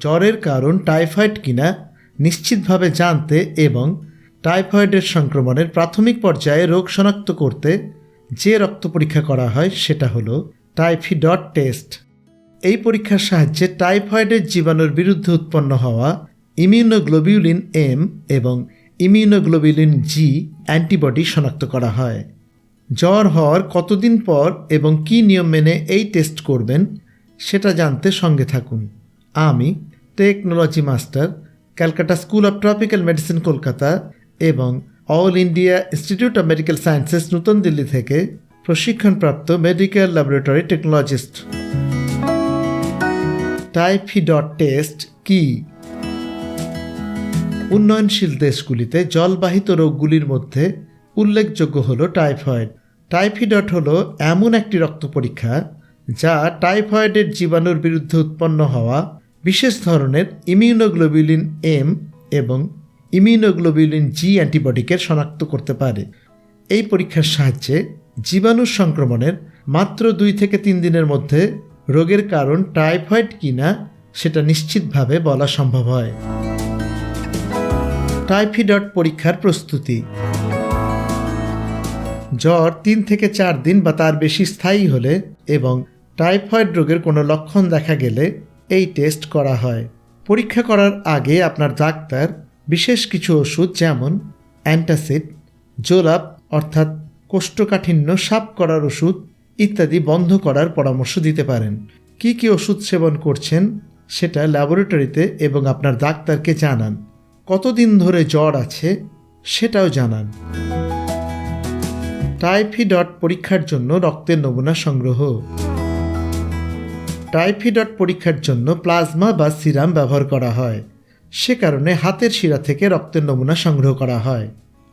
জ্বরের কারণ টাইফয়েড কিনা নিশ্চিতভাবে জানতে এবং টাইফয়েডের সংক্রমণের প্রাথমিক পর্যায়ে রোগ শনাক্ত করতে যে রক্ত পরীক্ষা করা হয় সেটা হলো টাইফিডট টেস্ট। এই পরীক্ষার সাহায্যে টাইফয়েডের জীবাণুর বিরুদ্ধে উৎপন্ন হওয়া ইমিউনোগ্লোবিউলিন এম এবং ইমিউনোগ্লোবিউলিন জি অ্যান্টিবডি শনাক্ত করা হয়। জ্বর হওয়ার কতদিন পর এবং কী নিয়ম মেনে এই টেস্ট করবেন সেটা জানতে সঙ্গে থাকুন। আমি technology master Calcutta school of tropical medicine Kolkata এবং all India institute of medical sciences নতুন দিল্লি থেকে প্রশিক্ষণপ্রাপ্ত medical laboratory technologist typhidot test কি? উন্নয়নশীল দেশগুলিতে জলবাহিত রোগগুলির মধ্যে উল্লেখযোগ্য হল টাইফয়েড। টাইফিডট হল এমন একটি রক্ত পরীক্ষা যা টাইফয়েডের জীবাণুর বিরুদ্ধে উৎপন্ন হওয়া বিশেষ ধরনের ইমিউনোগ্লোবিউলিন এম এবং ইমিউনোগ্লোবিউলিন জি অ্যান্টিবডিকে শনাক্ত করতে পারে। এই পরীক্ষার সাহায্যে জীবাণু সংক্রমণের মাত্র দুই থেকে তিন দিনের মধ্যে রোগের কারণ টাইফয়েড কিনা সেটা নিশ্চিতভাবে বলা সম্ভব হয়। টাইফিডট পরীক্ষার প্রস্তুতি। জ্বর তিন থেকে চার দিন বা তার বেশি স্থায়ী হলে এবং টাইফয়েড রোগের কোনো লক্ষণ দেখা গেলে এই টেস্ট করা হয়। পরীক্ষা করার আগে আপনার ডাক্তার বিশেষ কিছু ওষুধ যেমন অ্যান্টাসিড জোলাপ অর্থাৎ কোষ্ঠকাঠিন্য সাপ করার ওষুধ ইত্যাদি বন্ধ করার পরামর্শ দিতে পারেন। কি কি ওষুধ সেবন করছেন সেটা ল্যাবরেটরিতে এবং আপনার ডাক্তারকে জানান। কতদিন ধরে জ্বর আছে সেটাও জানান। টাইফিডট পরীক্ষার জন্য রক্তের নমুনা সংগ্রহ। টাইফিডট পরীক্ষার জন্য প্লাজমা বা সিরাম ব্যবহার করা হয়। সে কারণে হাতের শিরা থেকে রক্তের নমুনা সংগ্রহ করা হয়।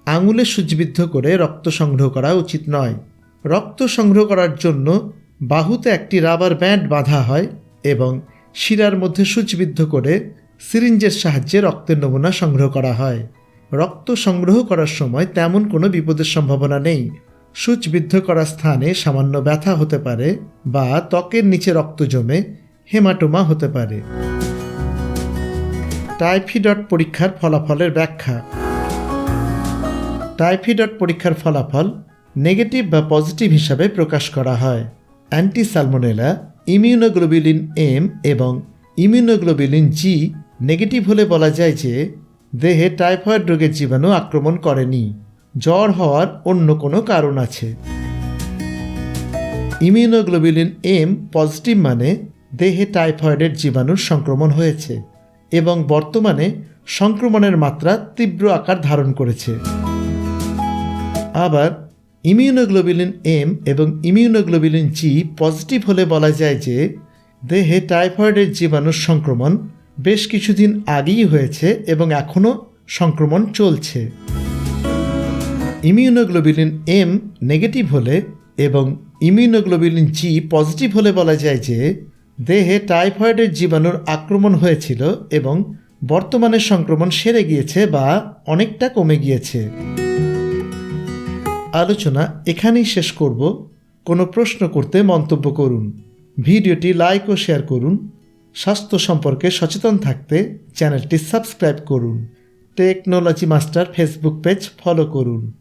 আঙুলে সূচবিদ্ধ করে রক্ত সংগ্রহ করা উচিত নয়। রক্ত সংগ্রহ করার জন্য বাহুতে একটি রাবার ব্যান্ড বাঁধা হয় এবং শিরার মধ্যে সূচবিদ্ধ করে সিরিঞ্জের সাহায্যে রক্তের নমুনা সংগ্রহ করা হয়। রক্ত সংগ্রহ করার সময় তেমন কোনো বিপদের সম্ভাবনা নেই। সূচবিদ্ধ করা স্থানে সামান্য ব্যথা হতে পারে বা ত্বকের নিচে রক্ত জমে হেমাটোমা হতে পারে। টাইফিডট পরীক্ষার ফলাফলের ব্যাখ্যা। টাইফিডট পরীক্ষার ফলাফল নেগেটিভ বা পজিটিভ হিসাবে প্রকাশ করা হয়। অ্যান্টি সালমোনেলা ইমিউনোগ্লোবিলিন এম এবং ইমিউনোগ্লোবিলিন জি নেগেটিভ হলে বলা যায় যে দেহে টাইফয়েড রোগের জীবাণু আক্রমণ করেনি। জ্বর হওয়ার অন্য কোনো কারণ আছে। ইমিউনোগ্লোবিলিন এম পজিটিভ মানে দেহে টাইফয়েডের জীবাণুর সংক্রমণ হয়েছে এবং বর্তমানে সংক্রমণের মাত্রা তীব্র আকার ধারণ করেছে। আবার, ইমিউনোগ্লোবিলিন এম এবং ইমিউনোগ্লোবিলিন জি পজিটিভ হলে বলা যায় যে দেহে টাইফয়েডের জীবাণুর সংক্রমণ বেশ কিছুদিন আগেই হয়েছে এবং এখনও সংক্রমণ চলছে। ইমিউনোগ্লোবিলিন এম নেগেটিভ হলে এবং ইমিউনোগ্লোবিলিন জি পজিটিভ হলে বলা যায় যে দেহে টাইফয়েডের জীবাণুর আক্রমণ হয়েছিল এবং বর্তমানে সংক্রমণ সেরে গিয়েছে বা অনেকটা কমে গিয়েছে। আলোচনা এখানেই শেষ করব। কোনো প্রশ্ন করতে মন্তব্য করুন। ভিডিওটি লাইক ও শেয়ার করুন। স্বাস্থ্য সম্পর্কে সচেতন থাকতে চ্যানেলটি সাবস্ক্রাইব করুন। Technology master Facebook page follow করুন।